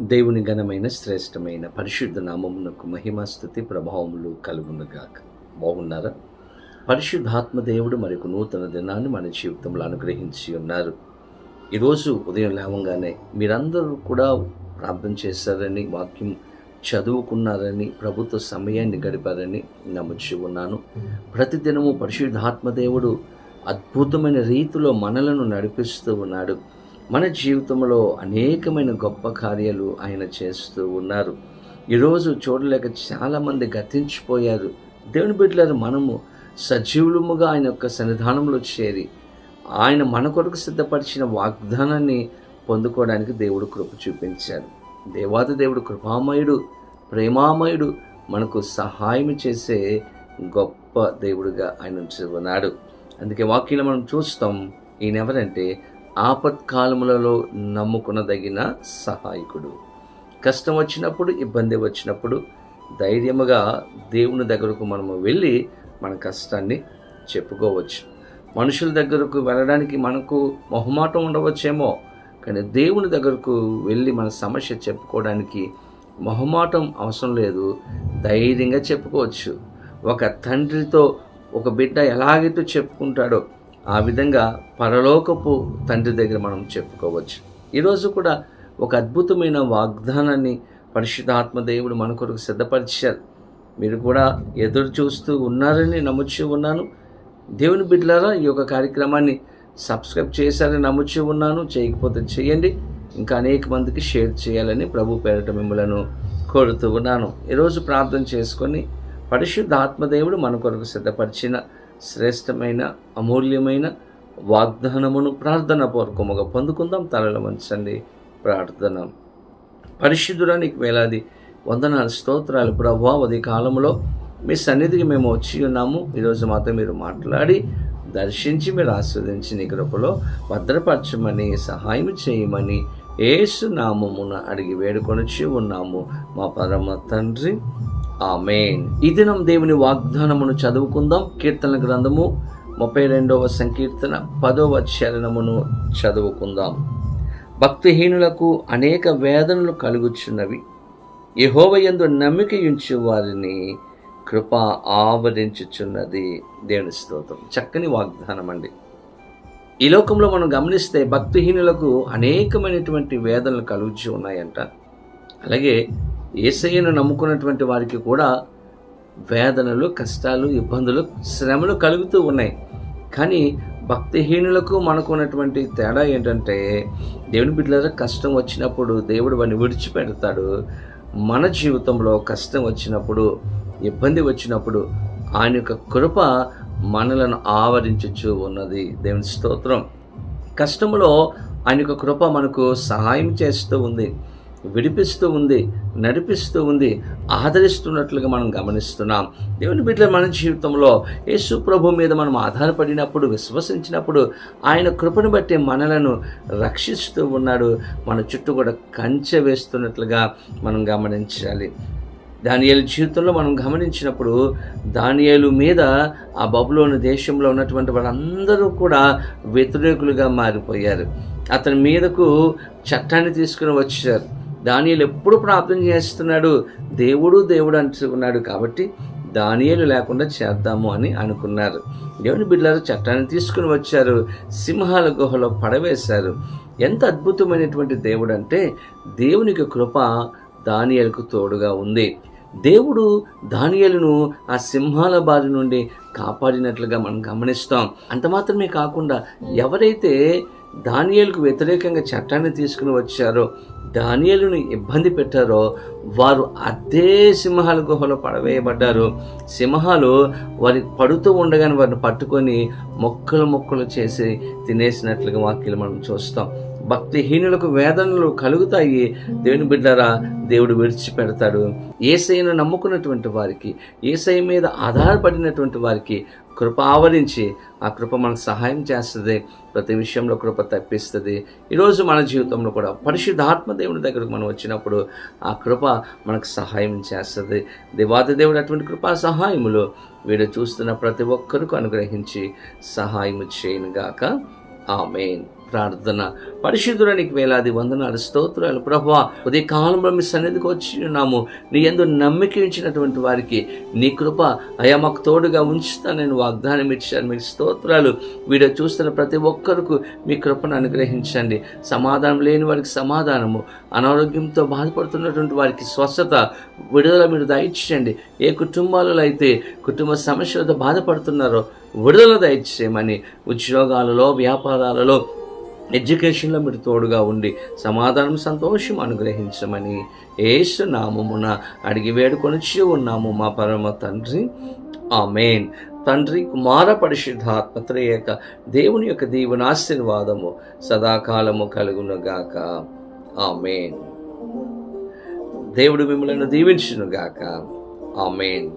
దేవుని ఘనమైన శ్రేష్టమైన పరిశుద్ధ నామమునకు మహిమాస్థుతి ప్రభావములు కలుగునుగాక. బాగున్నారా? పరిశుద్ధాత్మ దేవుడు మరొక నూతన దినాన్ని మన జీవితంలో అనుగ్రహించి ఉన్నారు. ఈరోజు ఉదయం లేవంగానే మీరందరూ కూడా ప్రార్థన చేశారని వాక్యం చదువుకున్నారని ప్రభుత్వ సమయాన్ని గడిపారని నమ్ముచి ఉన్నాను. ప్రతిదినము పరిశుద్ధాత్మ దేవుడు అద్భుతమైన రీతిలో మనలను నడిపిస్తూ ఉన్నాడు. మన జీవితంలో అనేకమైన గొప్ప కార్యాలు ఆయన చేస్తూ ఉన్నారు. ఈరోజు చూడలేక చాలామంది గతించిపోయారు. దేవుని బిడ్డలారు మనము సజీవులముగా ఆయన యొక్క సన్నిధానంలో చేరి ఆయన మన కొరకు సిద్ధపరిచిన వాగ్దానాన్ని పొందుకోవడానికి దేవుడు కృప చూపించారు. దేవాది దేవుడు కృపామయుడు ప్రేమామయుడు మనకు సహాయం చేసే గొప్ప దేవుడుగా ఆయన ఉన్నాడు అందుకే వాక్యంలో మనం చూస్తాం ఈయన ఎవరంటే ఆపత్కాలములలో నమ్ముకునదగిన సహాయకుడు. కష్టం వచ్చినప్పుడు ఇబ్బంది వచ్చినప్పుడు ధైర్యముగా దేవుని దగ్గరకు మనము వెళ్ళి మన కష్టాన్ని చెప్పుకోవచ్చు. మనుషుల దగ్గరకు వెళ్ళడానికి మనకు మొహమాటం ఉండవచ్చేమో కానీ దేవుని దగ్గరకు వెళ్ళి మన సమస్య చెప్పుకోవడానికి మొహమాటం అవసరం లేదు. ధైర్యంగా చెప్పుకోవచ్చు. ఒక తండ్రితో ఒక బిడ్డ ఎలాగైతే చెప్పుకుంటాడో ఆ విధంగా పరలోకపు తండ్రి దగ్గర మనం చెప్పుకోవచ్చు. ఈరోజు కూడా ఒక అద్భుతమైన వాగ్దానాన్ని పరిశుద్ధాత్మ దేవుడు మన కొరకు సిద్ధపరిచారు. మీరు కూడా ఎదురు చూస్తూ ఉన్నారని నమ్ముచి ఉన్నాను. దేవుని బిడ్డలారా ఈ యొక్క కార్యక్రమాన్ని సబ్స్క్రైబ్ చేశారని నమ్ముచి ఉన్నాను. చేయకపోతే చేయండి. ఇంకా అనేక మందికి షేర్ చేయాలని ప్రభు పేరట మిమ్మలను కోరుతూ ఉన్నాను. ఈరోజు ప్రార్థన చేసుకొని పరిశుద్ధ ఆత్మదేవుడు మన కొరకు సిద్ధపరిచిన శ్రేష్టమైన అమూల్యమైన వాగ్దానమును ప్రార్థన పూర్వకముగా పొందుకుందాం. తలలు మంచండి ప్రార్థన. పరిశుద్ధురానికి వేలాది వందనాలు స్తోత్రాలు. ప్రభా ఉదయ కాలంలో మీ సన్నిధికి మేము వచ్చి ఉన్నాము. ఈరోజు మాతో మీరు మాట్లాడి దర్శించి మీరు ఆస్వాదించి నీ కృపలో భద్రపరచమని సహాయం చేయమని ఏసు నామమున అడిగి వేడుకొనిచ్చి ఉన్నాము. మా పరమ తండ్రి ఆమెన్. ఈ దినం దేవుని వాగ్దానమును చదువుకుందాం. కీర్తన గ్రంథము ముప్పై రెండవ సంకీర్తన పదవ చరణమును చదువుకుందాం. భక్తిహీనులకు అనేక వేదనలు కలుగుచున్నవి. యహోవయందు నమ్మిక ఉంచు వారిని కృప ఆవరించుచున్నది దేవుని స్తోత్రం. చక్కని వాగ్దానం అండి ఈ లోకంలో మనం గమనిస్తే భక్తిహీనులకు అనేకమైనటువంటి వేదనలు కలుగుచు ఉన్నాయంట. అలాగే ఏసయ్యను నమ్ముకున్నటువంటి వారికి కూడా వేదనలు కష్టాలు ఇబ్బందులు శ్రమలు కలుగుతూ ఉన్నాయి. కానీ భక్తిహీనులకు మనకు ఉన్నటువంటి తేడా ఏంటంటే దేవుని బిడ్డల కష్టం వచ్చినప్పుడు దేవుడు వాడిని విడిచిపెడతాడు. మన జీవితంలో కష్టం వచ్చినప్పుడు ఇబ్బంది వచ్చినప్పుడు ఆయన యొక్క కృప మనలను ఆవరించుచు ఉన్నది. దేవుని స్తోత్రం. కష్టంలో ఆయన యొక్క కృప మనకు సహాయం చేస్తూ ఉంది. విడిపిస్తూ ఉంది నడిపిస్తూ ఉంది ఆదరిస్తున్నట్లుగా మనం గమనిస్తున్నాం. దేవుని బిడ్డల మన జీవితంలో యేసు ప్రభు మీద మనం ఆధారపడినప్పుడు విశ్వసించినప్పుడు ఆయన కృపను బట్టి మనలను రక్షిస్తూ ఉన్నాడు. మన చుట్టూ కూడా కంచె వేస్తున్నట్లుగా మనం గమనించాలి. దానియేలు జీవితంలో మనం గమనించినప్పుడు దానియేలు మీద ఆ బబులోని దేశంలో ఉన్నటువంటి వాళ్ళందరూ కూడా వ్యతిరేకులుగా మారిపోయారు. అతని మీదకు చట్టాన్ని తీసుకుని వచ్చారు. దానియలు ఎప్పుడు ప్రార్థన చేస్తున్నాడు? దేవుడు దేవుడు అంటున్నాడు కాబట్టి దానియలు లేకుండా చేద్దాము అని అనుకున్నారు. దేవుని బిడ్డలారు చట్టాన్ని తీసుకుని వచ్చారు. సింహాల గుహలో పడవేశారు. ఎంత అద్భుతమైనటువంటి దేవుడు అంటే దేవునికి కృప దానియలకు తోడుగా ఉంది. దేవుడు దానియలను ఆ సింహాల బారి నుండి కాపాడినట్లుగా మనం గమనిస్తాం. అంత మాత్రమే కాకుండా ఎవరైతే దానియలకు వ్యతిరేకంగా చట్టాన్ని తీసుకుని వచ్చారో దానియలను ఇబ్బంది పెట్టారో వారు అదే సింహాల గుహలో పడవేయబడ్డారు. సింహాలు వారి పడుతూ ఉండగానే వారిని పట్టుకొని మొక్కలు మొక్కలు చేసి తినేసినట్లుగా వాక్యలు మనం చూస్తాం. భక్తిహీనులకు వేదనలు కలుగుతాయి. దేవుని బిడ్డరా దేవుడు విడిచిపెడతాడు. ఏసైను నమ్ముకున్నటువంటి వారికి ఏసై మీద ఆధారపడినటువంటి వారికి కృప ఆవరించి ఆ కృప మనకు సహాయం చేస్తుంది. ప్రతి విషయంలో కృప తప్పిస్తుంది. ఈరోజు మన జీవితంలో కూడా పరిశుద్ధాత్మ దేవుని దగ్గరకు మనం వచ్చినప్పుడు ఆ కృప మనకు సహాయం చేస్తుంది. దేవాది దేవుడు అటువంటి కృపా సహాయములు వీడు చూస్తున్న ప్రతి ఒక్కరికి అనుగ్రహించి సహాయం చేయనుగాక. ఆమెన్. ప్రార్థన. పరిశుద్ధుడానికి వేలాది వందనాలు స్తోత్రాలు. ప్రభా ఉదయ కాలంలో మీ సన్నిధికి వచ్చి ఉన్నాము. నీ ఎందు నమ్మికించినటువంటి వారికి నీ కృప అయా మాకు తోడుగా ఉంచుతానని వాగ్దానం ఇచ్చాను. మీకు స్తోత్రాలు. వీడియో చూస్తున్న ప్రతి ఒక్కరికి మీ కృపను అనుగ్రహించండి. సమాధానం లేని వారికి సమాధానము. అనారోగ్యంతో బాధపడుతున్నటువంటి వారికి స్వస్థత విడుదల మీరు దయచేయండి. ఏ కుటుంబాలలో అయితే కుటుంబ సమస్యలతో బాధపడుతున్నారో విడుదల దయచేయమని. ఉద్యోగాలలో వ్యాపారాలలో ఎడ్యుకేషన్లో మీరు తోడుగా ఉండి సమాధానం సంతోషం అనుగ్రహించమని ఏసు నామమున అడిగి వేడుకొనిచ్చి ఉన్నాము మా పరమ తండ్రి. ఆమెన్. తండ్రి కుమార పరిశుద్ధాత్మ యొక్క దేవుని యొక్క దీవుని ఆశీర్వాదము సదాకాలము కలుగునుగాక. ఆమెన్. దేవుడు మిమ్మల్ని దీవించునుగాక. ఆమెన్.